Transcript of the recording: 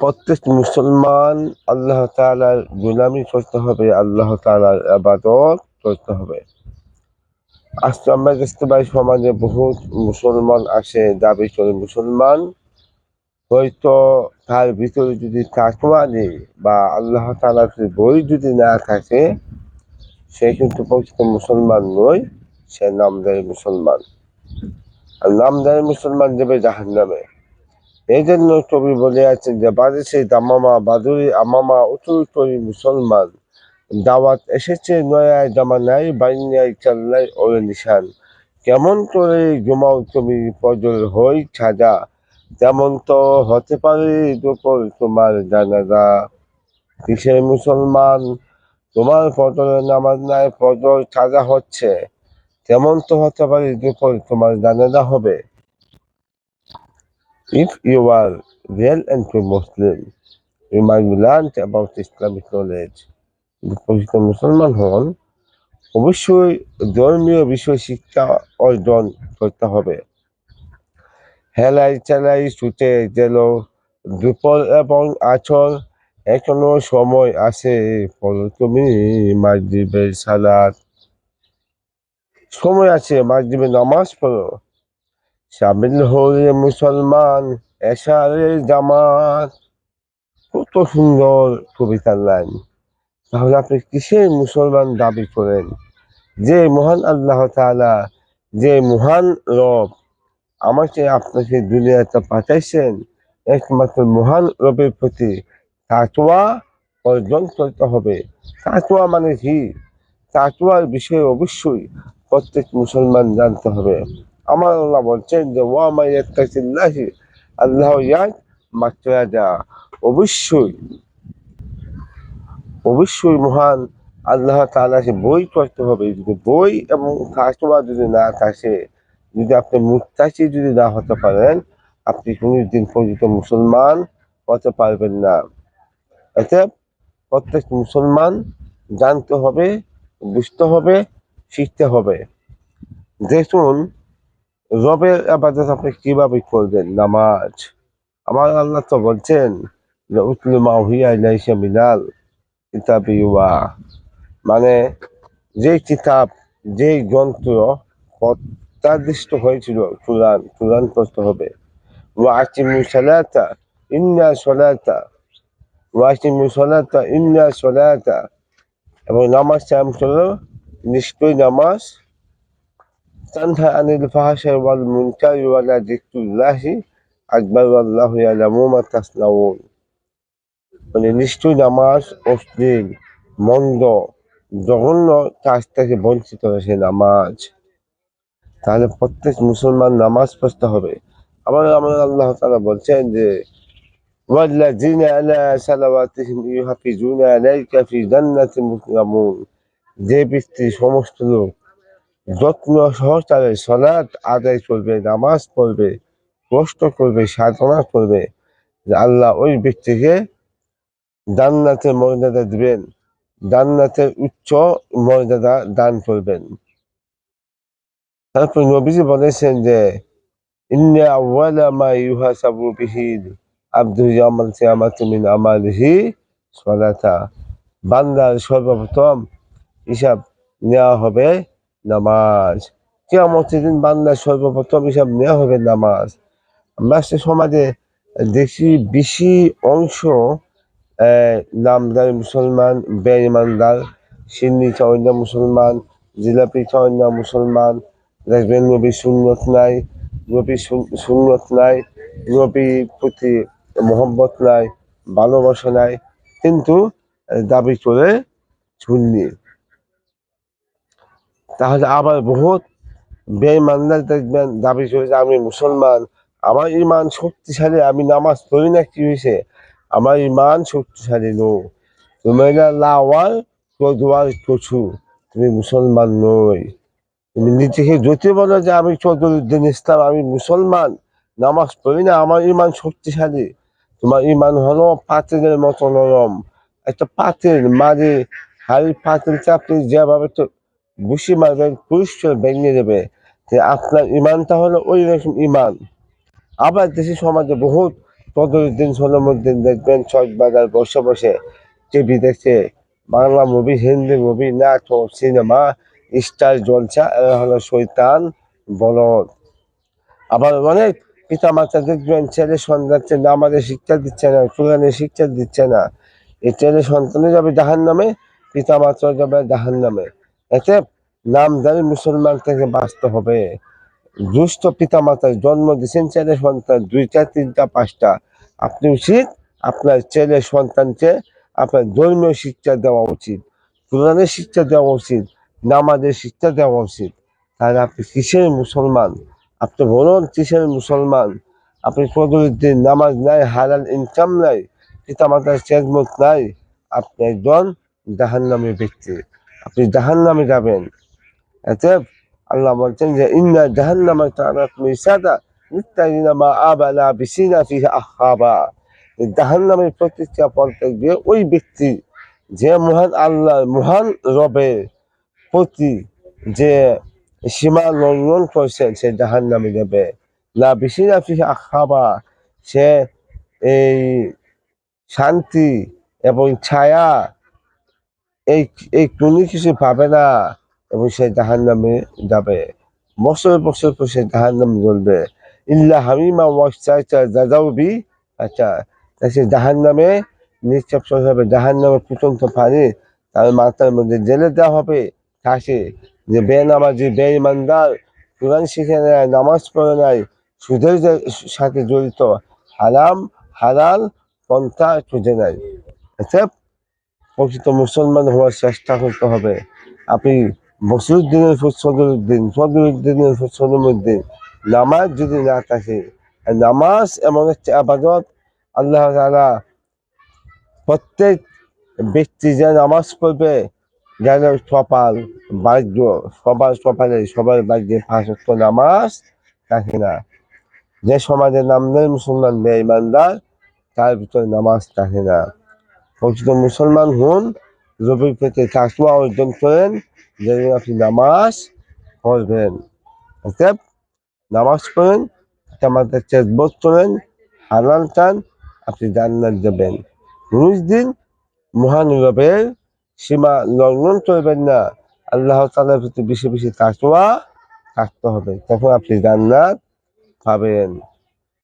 প্রত্যেক মুসলমান আল্লাহ তাআলার গোলামি করতে হবে, আল্লাহ তাআলার আবাদত করতে হবে। আজকে আমরা দেখতে পাই সমাজে বহুত মুসলমান আছে দাবি করে মুসলমান। হয়তো তার ভিতরে যদি তাকওয়া নেই বা আল্লাহ তাআলার বই যদি না থাকে, সে কিন্তু প্রকৃত মুসলমান নয়, সে নামদারি মুসলমান। আর নামদারি মুসলমান দেবে যাবে জাহান্নামে। এই জন্য কবি বলে আছেন যে বাজেছে দামামা বাদুরি আমামা উতুরি মুসলমান। দাওয়াত এসেছে নয়ায় জামানায় বাইনায় চাল্লাই ওরে নিশান। কেমন করে ঘুমাও তুমি পজল হই ছাজা? তেমন তো হতে পারে দুপুর তোমার জানাজা। কিসের মুসলমান? তোমার ফজরের নামাজ নাই, ফজর ছাজা হচ্ছে। তেমন তো হতে পারে দুপুর তোমার জানাজা হবে। If you are real true Muslim, you might learn about Islamic knowledge. প্রকৃত মুসলমান হন অবশ্যই ধর্মীয় বিষয় শিক্ষা অর্জন করতে হবে। হেলাই চেলাই ছুটে গেল দুপুর এবং আচর এখনও সময় আছে। বলো তুমি মাগরিবের সালাত। সময় আছে মাগরিবের নামাজ পড়ো। সামিল হয়ে মুসলমান এশারে জামাত। কত সুন্দর কবিতার লাইন। তাহলে আপনি কিসের মুসলমান দাবি করেন? যে মহান আল্লাহ তাআলা, যে মহান রব আমাকে আপনাকে দুনিয়াতে পাঠাইছেন, একমাত্র মহান রবের প্রতি তাকুয়া অর্জন করতে হবে। তাকুয়া মানে কি? তাকুয়ার বিষয়ে অবশ্যই প্রত্যেক মুসলমান জানতে হবে। আমার আল্লাহ বলছেন যে ওয়া মাইয়াত্তাকিল্লাহি আল্লাহ ইয়াক মাত্রাজা অবশ্যই অবশ্যই মহান আল্লাহ তাআলাকে বই করতে হবে যদি বই এবং তাকুয়া যদি না থাকে যদি আপনি মুত্তাকি যদি না হতে পারেন আপনি কোনো দিন পর্যন্ত মুসলমান হতে পারবেন না এতে প্রত্যেক মুসলমান জানতে হবে, বুঝতে হবে, শিখতে হবে। দেখুন রবের আবাদত আপনি কীভাবে করবেন? নামাজ। আমার আল্লাহ তো বলছেন যে উতলু মা হুইয়া ইলাইকা মিনাল কিতাবি ওয়া মানে যে কিতাব, যে গ্রন্থ প্রত্যাদিষ্ট হয়েছিল, কোরআন কোরআন করতে হবে। ওয়াকিমু সালাতা ইন্না সলাতা ওয়াকিমু সলাতা ইন্না সলাতা এবং নামাজ কায়েম করল নিশ্চয় নামাজ তানহা আনিল ফাহাশা ওয়াল মুনকার ওয়ালা যিকরুল্লাহি আকবার আল্লাহু ইয়ালামু মা তাসনাউন মানে নিশ্চয় নামাজ অশ্লীল মন্দ জঘন্য কাজ থেকে বঞ্চিত হয়েছে নামাজ তাহলে প্রত্যেক মুসলমান নামাজ পড়তে হবে আবার আমার আল্লাহ তাআলা বলছেন যে والذين على صلواتهم يحافظون عليك في جنة مكرمون যে ব্যক্তি সমস্ত লোক যত্ন সহকারে সলাৎ আদায় করবে, নামাজ পড়বে, কষ্ট করবে, সাধনা করবে। আল্লাহ ওই ব্যক্তিকে জান্নাতের মর্যাদা দিবেন, জান্নাতের উচ্চ মর্যাদা দান করবেন। তারপর নবীজি বলেছেন যে, ইন্না আউয়ালা মা ইউহাসাবু বিহি আব্দু ইয়ামাল কিয়ামাতি আমালিহি সালাতা। বান্দার সর্বপ্রথম হিসাব নেওয়া হবে নামাজ। কিয়ামতের দিন বান্দার সর্বপ্রথম হিসাব নেওয়া হবে নামাজ, আমরা সে সমাজে দেখি বেশি অংশ নামদার মুসলমান, বেঈমানদার, সিন্নি চাওয়াইনা মুসলমান, জিলাপি চাওয়াইনা মুসলমান, দেখবেন নবী সুন্নত নাই নবী সুন- সুন্নত নাই নবী প্রতি মোহব্বত নাই, ভালোবাসা নাই, কিন্তু দাবি করে সুন্নি। তাহলে আবার বহুত বেঈমানদার দেখবেন দাবি করে যে আমি মুসলমান, আমার ইমান শক্তিশালী, আমি নামাজ পড়ি না, কি হয়েছে? আমার ইমান শক্তিশালী নো তুমি লাওয়ার চৌধুয়ার কছু তুমি মুসলমান নই। তুমি নিজেকে যদি বলো যে আমি চৌধুরুদ্দিন ইসলাম, আমি মুসলমান, নামাজ পড়ি না, আমার ইমান শক্তিশালী। তোমার ইমান হলো পাতিলের মতো নরম। একটা পাতিল মারি হাড়ি পাতিলকে আপনি যেভাবে বসি মারবেন পরিষ্কার ভেঙে দেবে যে আপনার ইমানটা হলো ওই রকম ইমান আবার দেশে সমাজে বহুত বদরুদ্দিন সোলমুদ্দিন দেখবেন ছয় বাজার বসে বসে টিভি দেখছে, বাংলা মুভি হিন্দি মুভি নাটক সিনেমা স্টার জলসা, এরা হলো শৈতান বলদ। আবার অনেক পিতা মাতা দেখবেন, ছেলে সন্তানকে নামাজের শিক্ষা দিচ্ছে না কোরআনের শিক্ষা দিচ্ছে না। এই ছেলে সন্তানে যাবে জাহান নামে পিতা মাতা যাবে জাহান নামে এতে নামদারি মুসলমান থেকে বাঁচতে হবে। দুষ্ট পিতা মাতার জন্ম দিচ্ছেন ছেলে সন্তান দুইটা, তিনটা, পাঁচটা। আপনি উচিত আপনার ছেলে সন্তানকে আপনার ধর্মীয় শিক্ষা দেওয়া উচিত, কোরআনের শিক্ষা দেওয়া উচিত, নামাজের শিক্ষা দেওয়া উচিত। তাহলে আপনি কিসের মুসলমান? আপনি বলুন কিসের মুসলমান? আপনি ফজলুদ্দিন নামাজ নাই, হালাল ইনকাম নাই পিতা মাতার চেজমত নাই, আপনি একজন জাহান্নামী ব্যক্তি। আপনি জাহান্নামে যাবেন। এতে আল্লাহ বলছেন যে, ইন্না আহাবা জাহান্নামের প্রতিষ্ঠা গিয়ে ওই ব্যক্তি, যে মহান আল্লাহ মহান প্রতি যে সে জাহান নামে সে এই শান্তি এবং ছায়া এই এই কোনো কিছু পাবে না এবং সে জাহান নামে যাবে। বছর বছর পর সে জাহান নামে জ্বলবে। ইল্লা হামিমা ওয়াসাইচা দাদাউবি আচ্ছা তা সে জাহান নামে নিশ্চপ হবে। জাহান নামে ফুটন্ত পানি তার মাথার মধ্যে জেলে দেওয়া হবে। তাকে যে বেনামাজি, বেঈমানদার, কোরআন শিখে নেয়, নামাজ পড়ে নাই সুদের সাথে জড়িত, হারাম, হালাল পন্থা খুঁজে নেয়। আচ্ছা প্রকৃত মুসলমান হওয়ার চেষ্টা করতে হবে। আপনি বসরুদ্দিনের ফুট সদরুদ্দিন সদরুদ্দিনের নামাজ যদি না থাকে নামাজ এমন একটি আবাদত, আল্লাহ তাআলা প্রত্যেক ব্যক্তি যে নামাজ পড়বে, যেন সপাল ভাগ্য, সবার সপালে সবার ভাগ্যে ওয়াক্ত নামাজ থাকে না। যে সমাজে নাম নেই মুসলমান নেই ইমানদার তার ভিতরে নামাজ থাকে না। প্রকৃত মুসলমান হন রবির পেতে তাকুয়া অর্জন করেন যেন আপনি নামাজ পড়বেন। অতএব নামাজ পড়েন আমাদের চেকবোধ করেন, হালাল চান, আপনি জান্নাত দেবেন। রুশ দিন মহান রবের সীমা লঙ্ঘন করবেন না। আল্লাহ তালার প্রতি বেশি বেশি তাকুয়া থাকতে হবে, তখন আপনি জান্নাত পাবেন।